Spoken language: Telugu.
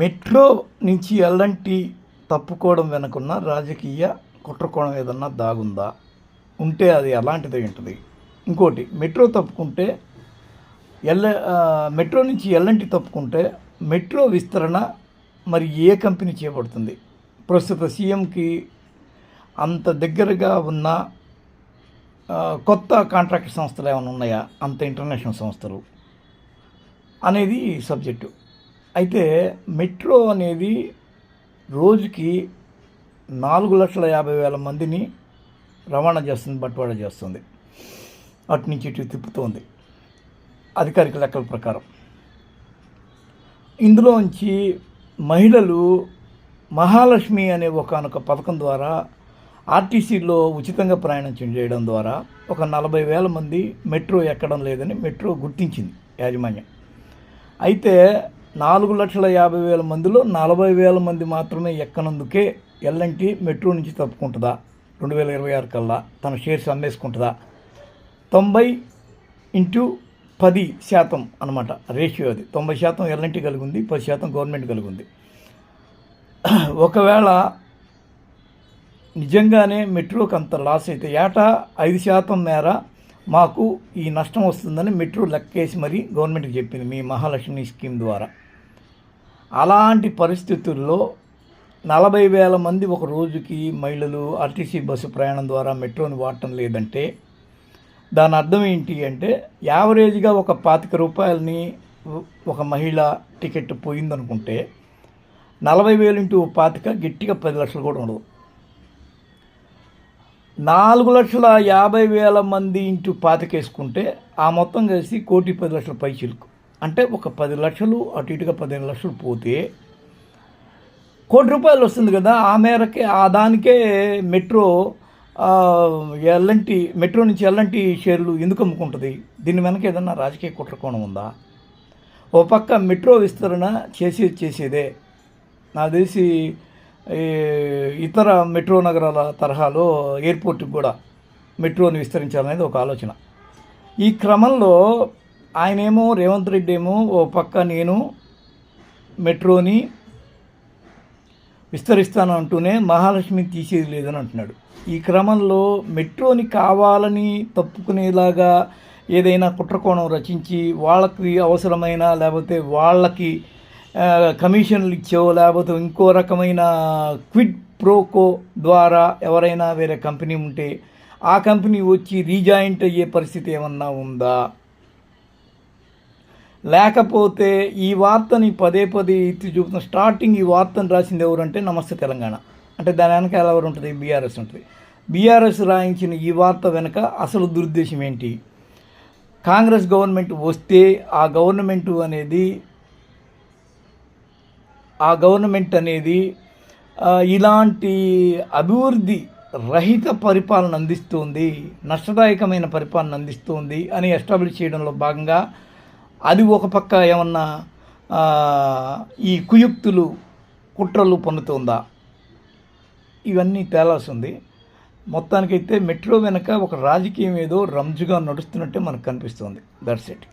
మెట్రో నుంచి ఎల్లంటి తప్పుకోవడం వెనుకున్న రాజకీయ కుట్రకోణం ఏదన్నా దాగుందా? ఉంటే అది ఎలాంటిది ఉంటుంది ఇంకోటి మెట్రో తప్పుకుంటే ఎల్ల మెట్రో నుంచి ఎల్లంటి తప్పుకుంటే మెట్రో విస్తరణ మరి ఏ కంపెనీ చేపడుతుంది? ప్రస్తుత సీఎంకి అంత దగ్గరగా ఉన్న కొత్త కాంట్రాక్ట్ సంస్థలు ఏమైనా ఉన్నాయా? అంత ఇంటర్నేషనల్ సంస్థలు? అనేది సబ్జెక్టు. అయితే మెట్రో అనేది రోజుకి నాలుగు లక్షల యాభై వేల మందిని రవాణా చేస్తుంది బట్వాడా చేస్తుంది. అటు నుంచి ఇటు తిప్పుతోంది అధికారిక లెక్కల ప్రకారం. ఇందులోంచి మహిళలు మహాలక్ష్మి అనే ఒకనొక పథకం ద్వారా ఆర్టీసీలో ఉచితంగా ప్రయాణం చేయడం ద్వారా ఒక నలభై వేల మంది మెట్రో ఎక్కడం లేదని మెట్రో గుర్తించింది యాజమాన్యం. అయితే నాలుగు లక్షల యాభై వేల మందిలో నలభై వేల మంది మాత్రమే ఎక్కనందుకే ఎల్ఎన్టీ మెట్రో నుంచి తప్పుకుంటుందా? రెండు వేల ఇరవై ఆరు కల్లా తన షేర్స్ అమ్మేసుకుంటుందా? తొంభై ఇంటూ పది శాతం అనమాట రేషియో అది. తొంభై శాతం ఎల్ఎన్టీ కలిగి ఉంది పది శాతం గవర్నమెంట్ కలిగి ఉంది ఒకవేళ నిజంగానే మెట్రోకి అంత లాస్ అయితే ఏటా? ఐదు శాతం మేర మాకు ఈ నష్టం వస్తుందని మెట్రో లెక్కేసి మరీ గవర్నమెంట్కి చెప్పింది మీ మహాలక్ష్మి స్కీమ్ ద్వారా. అలాంటి పరిస్థితుల్లో నలభై వేల మంది ఒక రోజుకి మహిళలు ఆర్టీసీ బస్సు ప్రయాణం ద్వారా మెట్రోని వాడటం లేదంటే దాని అర్థం ఏంటి అంటే యావరేజ్గా ఒక పాతిక రూపాయలని ఒక మహిళ టికెట్ పోయిందనుకుంటే నలభై వేలు ఇంటూ పాతిక గట్టిగా పది లక్షలు కూడా ఉండదు. నాలుగు లక్షల యాభై వేల మంది ఇంటూ పాతకేసుకుంటే ఆ మొత్తం కలిసి కోటి పది లక్షల పై చిలుకు అంటే ఒక పది లక్షలు అటు ఇటుగా పదిహేను లక్షలు పోతే కోటి రూపాయలు వస్తుంది కదా. ఆ మేరకే ఆ దానికే మెట్రో ఎల్లంటి మెట్రో నుంచి ఎల్లంటి షేర్లు ఎందుకు అమ్ముకుంటుంది? దీని వెనక ఏదన్నా రాజకీయ కుట్రకోణం ఉందా? ఓ పక్క మెట్రో విస్తరణ చేసి చేసేదే. నాకు తెలిసి ఇతర మెట్రో నగరాల తరహాలో ఎయిర్పోర్ట్కి కూడా మెట్రోని విస్తరించాలనేది ఒక ఆలోచన. ఈ క్రమంలో ఆయనేమో రేవంత్ రెడ్డి ఏమో ఓ పక్క నేను మెట్రోని విస్తరిస్తాను అంటూనే మహాలక్ష్మి తీసేది లేదని అంటున్నాడు. ఈ క్రమంలో మెట్రోని కావాలని తప్పుకునేలాగా ఏదైనా కుట్రకోణం రచించి వాళ్ళకి అవసరమైన లేకపోతే వాళ్ళకి కమిషన్లు ఇచ్చో లేకపోతే ఇంకో రకమైన క్విడ్ ప్రోకో ద్వారా ఎవరైనా వేరే కంపెనీ ఉంటే ఆ కంపెనీ వచ్చి రీజాయింట్ అయ్యే పరిస్థితి ఏమన్నా ఉందా? లేకపోతే ఈ వార్తని పదే పదే ఎత్తి చూపుతున్న స్టార్టింగ్ ఈ వార్తను రాసింది ఎవరంటే నమస్తే తెలంగాణ. అంటే దాని వెనక ఎవరు ఉంటుంది? బీఆర్ఎస్ ఉంటుంది. బీఆర్ఎస్ రాయించిన ఈ వార్త వెనక అసలు దురుద్దేశం ఏంటి? కాంగ్రెస్ గవర్నమెంట్ వస్తే ఆ గవర్నమెంట్ అనేది ఆ గవర్నమెంట్ అనేది ఇలాంటి అభివృద్ధి రహిత పరిపాలన అందిస్తుంది నష్టదాయకమైన పరిపాలన అందిస్తుంది అని ఎస్టాబ్లిష్ చేయడంలో భాగంగా అది ఒక పక్క ఏమన్నా ఈ కుయుక్తులు కుట్రలు పొందుతుందా? ఇవన్నీ తేలాల్సి ఉంది. మొత్తానికైతే మెట్రో వెనక ఒక రాజకీయం ఏదో రంజుగా నడుస్తున్నట్టే మనకు కనిపిస్తుంది. That's it